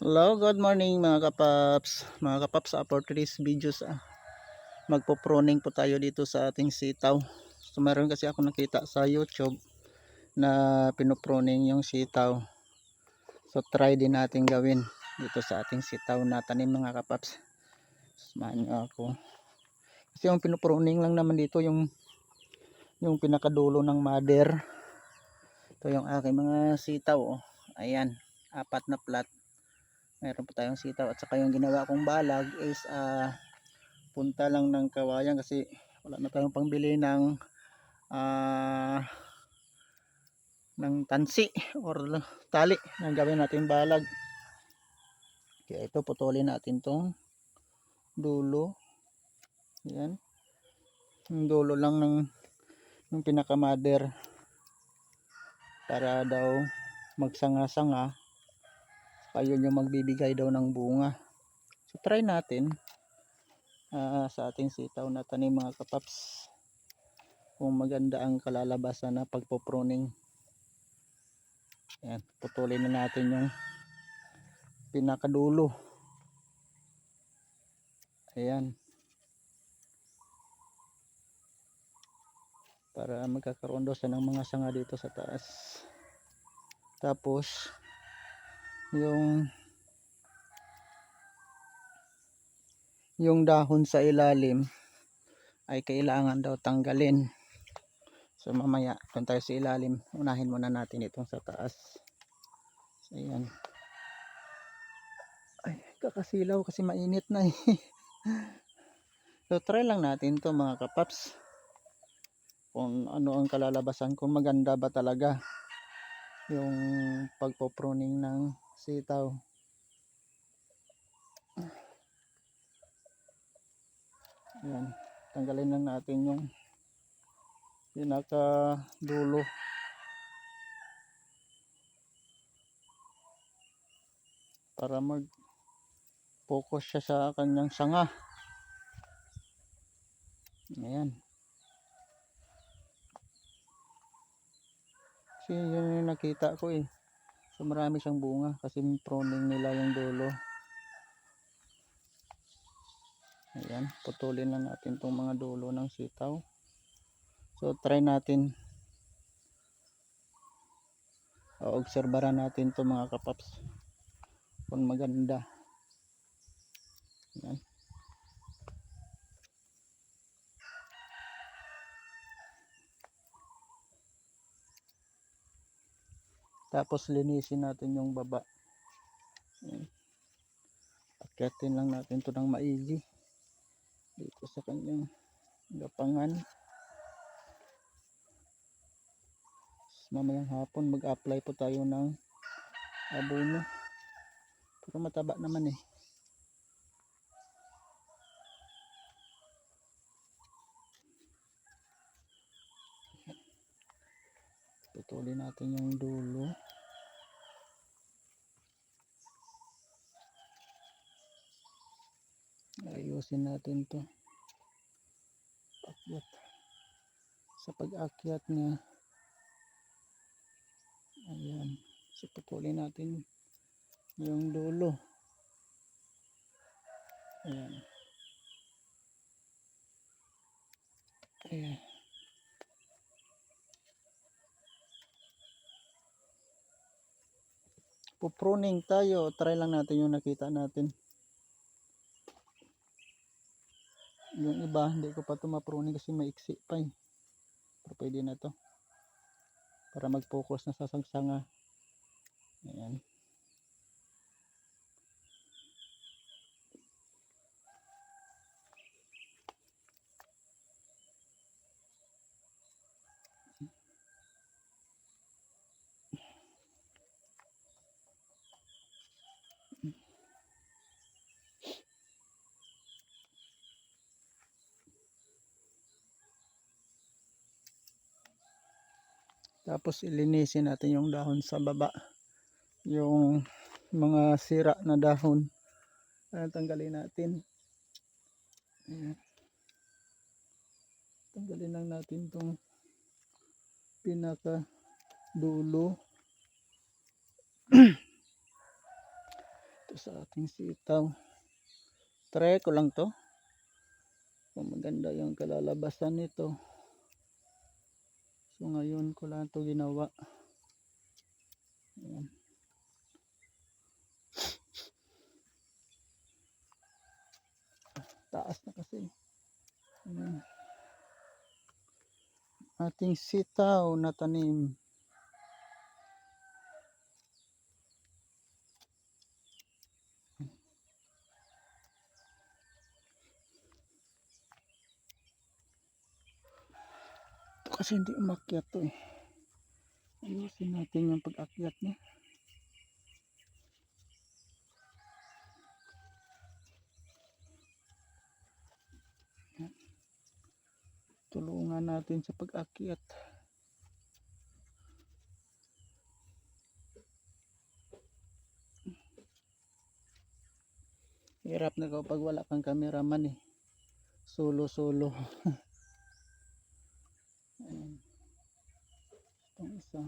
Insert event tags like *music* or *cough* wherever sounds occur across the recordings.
Hello, good morning mga kapaps. Mga kapaps, uh, for today's videos, ah, magpo-pruning po tayo dito sa ating sitaw. So, meron kasi ako nakita sa YouTube na pinopruning yung sitaw. So, try din natin gawin dito sa ating sitaw na tanim mga kapaps. Samahan niyo ako. Kasi yung pinopruning lang naman dito yung yung pinakadulo ng mother. Ito yung aking mga sitaw. Oh. Ayan, apat na plat meron po tayong sitaw. At saka yung ginawa kong balag is ah, punta lang ng kawayan kasi wala na tayong pangbili ng ah, ng tansi or tali na gawin natin balag. Kaya ito putulin natin tong dulo. Yan yung dulo lang ng yung pinaka mother para daw magsanga-sanga ayun yung magbibigay daw ng bunga. So try natin ah, sa ating sitaw na tanim mga kapaps. Kung maganda ang kalalabasan na pagpo-pruning. Yan putulin na natin yung pinakadulo. Ayan. Para magkakaroon daw siya ng mga sanga dito sa taas. Tapos yung yung dahon sa ilalim ay kailangan daw tanggalin. So mamaya kung tayo sa ilalim. Unahin muna natin itong sa taas. So ayan. Ay kakasilaw kasi mainit na eh. *laughs* So try lang natin to mga kapaps. Kung ano ang kalalabasan kung maganda ba talaga yung pagpo-pruning ng sitaw. Yan. Tanggalin lang natin yung pinaka dulo. Para mag focus siya sa kanyang sanga. Ayan. Kasi yun yung nakita ko eh. So marami siyang bunga kasi pruning nila yung dulo. Ayan, putulin lang natin tong mga dulo ng sitaw. So try natin. Obserbaran natin to mga kapaps. Kung maganda. Ayan. Tapos linisin natin yung baba. Ayan. Lang natin to ng maigi. Dito sa kanyang gapangan. Mamayang hapon mag-apply po tayo ng abono. Pero mataba naman eh. Putulin natin yung dulo. Ayusin natin to. Akyat. Sa pag-akyat niya. Ayan. So putulin natin yung dulo. Ayan. Ayan. Pupruning tayo. Try lang natin yung nakita natin. Yung iba hindi ko pa ito mapruning kasi maiksi pa eh. Pero pwede na to. Para mag focus na sa sangsanga. Ayan Tapos ilinisin natin yung dahon sa baba. Yung mga sira na dahon. Ayan, tanggalin natin. Ayan. Tanggalin lang natin tong pinaka dulo. *clears throat* Ito sa ating sitaw. Try ko lang to. Kung maganda yung kalalabasan nito. So ngayon ko lang to ginawa. Ayan. Taas na kasi. Ayan. Ating sitaw na tanim. Kasi hindi umakyat to eh. Ayusin natin yung pag-akyat niya. Tulungan natin sa pag-akyat. Hirap na kapag wala kang cameraman eh. Solo-solo. *laughs* Ayan. Itong isa.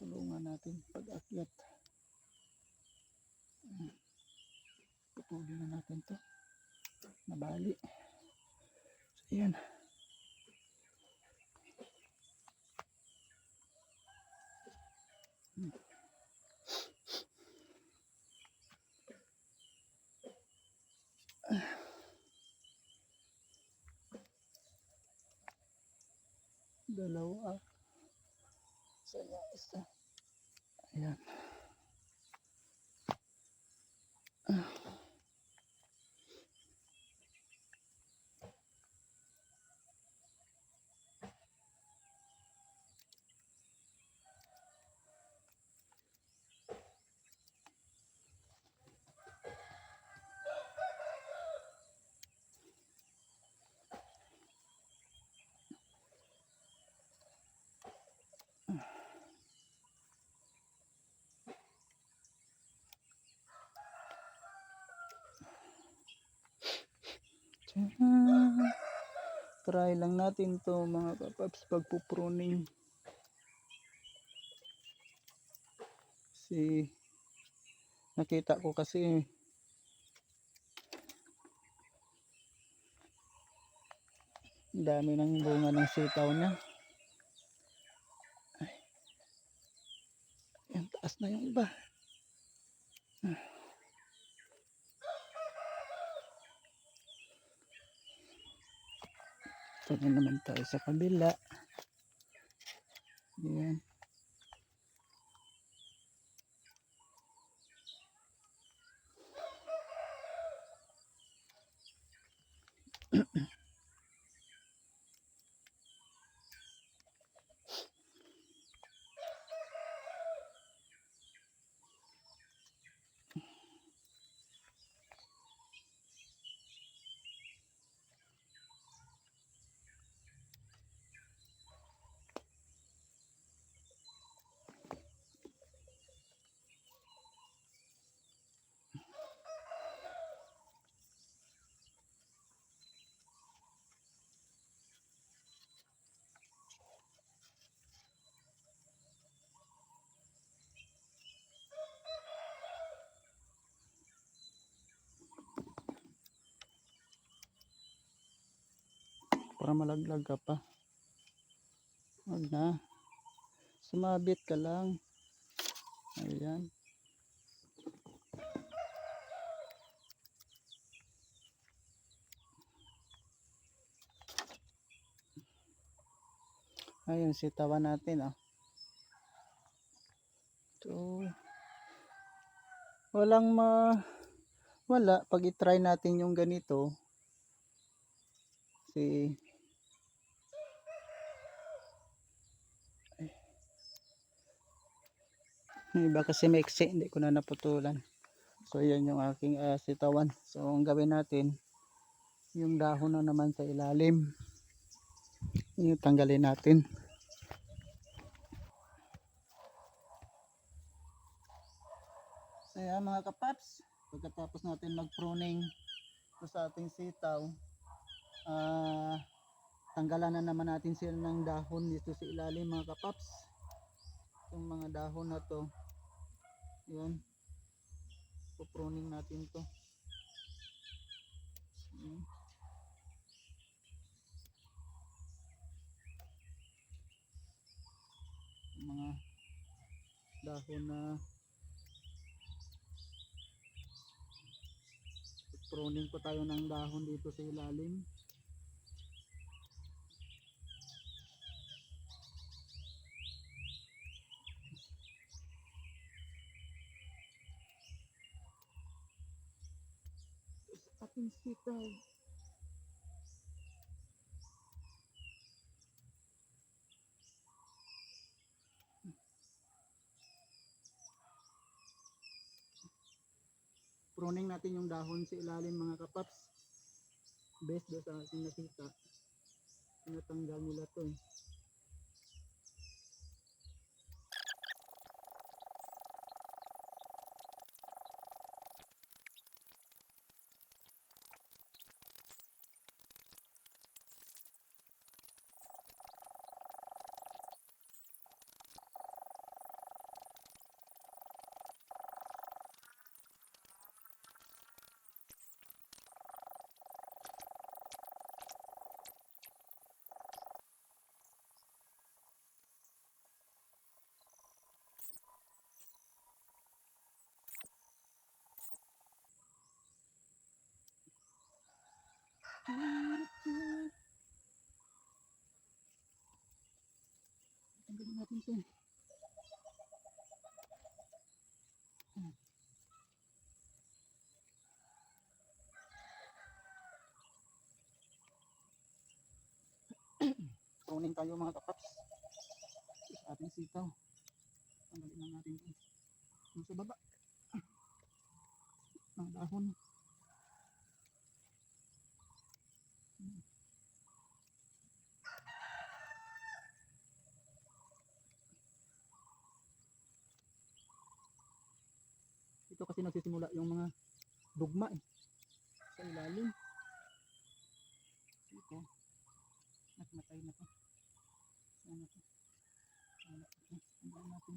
Tulungan natin pag-akyat. Putulin na natin to. Nabali. So, ayan. Dalawa. Isa. Ayan. Try lang natin to mga kapaps pagpupruning. Si nakita ko kasi dami ng bunga ng sitaw niya. Ay. Yan, taas na yung iba. Ito na naman tayo sa kabila. Yan. Para malaglag ka pa. Huwag na. Sumabit ka lang. Ayan. Ayun, sitawan natin ah. So, walang ma wala pag i-try natin yung ganito si Yung iba kasi maiksi, hindi ko na naputulan. So, yan yung aking ah, sitawan. So, ang gawin natin, yung dahon na naman sa ilalim. Yung tanggalin natin. So, yan mga kapaps, pagkatapos natin mag-pruning sa ating sitaw, ah, tanggalan na naman natin sila ng dahon dito sa ilalim mga kapaps itong mga dahon na to. Yun pupruning natin to. Yun. Mga dahon na pruning po tayo ng dahon dito sa ilalim sitaw pruning natin yung dahon sa ilalim mga kapaps based doon sa ating nakita tinatanggal nila to eh. Tanggalin natin ito. Pruning tayo mga kapaps. Sa ating sitaw. Tanggalin lang natin ito. Sa baba. Mga dahon. Ito kasi nagsisimula yung mga dugma eh. Sa ilalim. Ito. Nagmatay na to. Ano to? Ano to? Ano natin?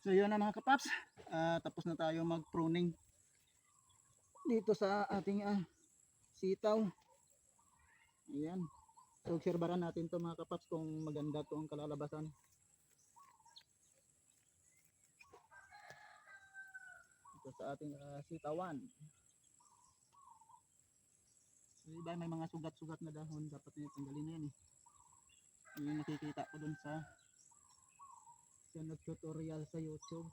So yun na mga kapaps, Ah, tapos na tayo mag pruning dito sa ating ah, sitaw. Ayan. So obserbaran natin to mga kapaps kung maganda to ang kalalabasan. Ito sa ating ah, sitawan. So iba may mga sugat-sugat na dahon dapat nyo tanggalin na yan eh. Yun nakikita ko dun sa sa nag-tutorial sa YouTube.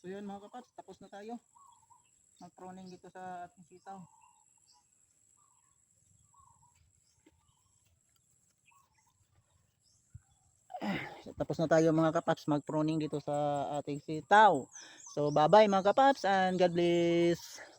So yun mga kapats, tapos na tayo. Mag-proning dito sa ating sitaw. So, tapos na tayo mga kapaps mag-proning dito sa ating sitaw. So bye bye mga kapaps and God bless.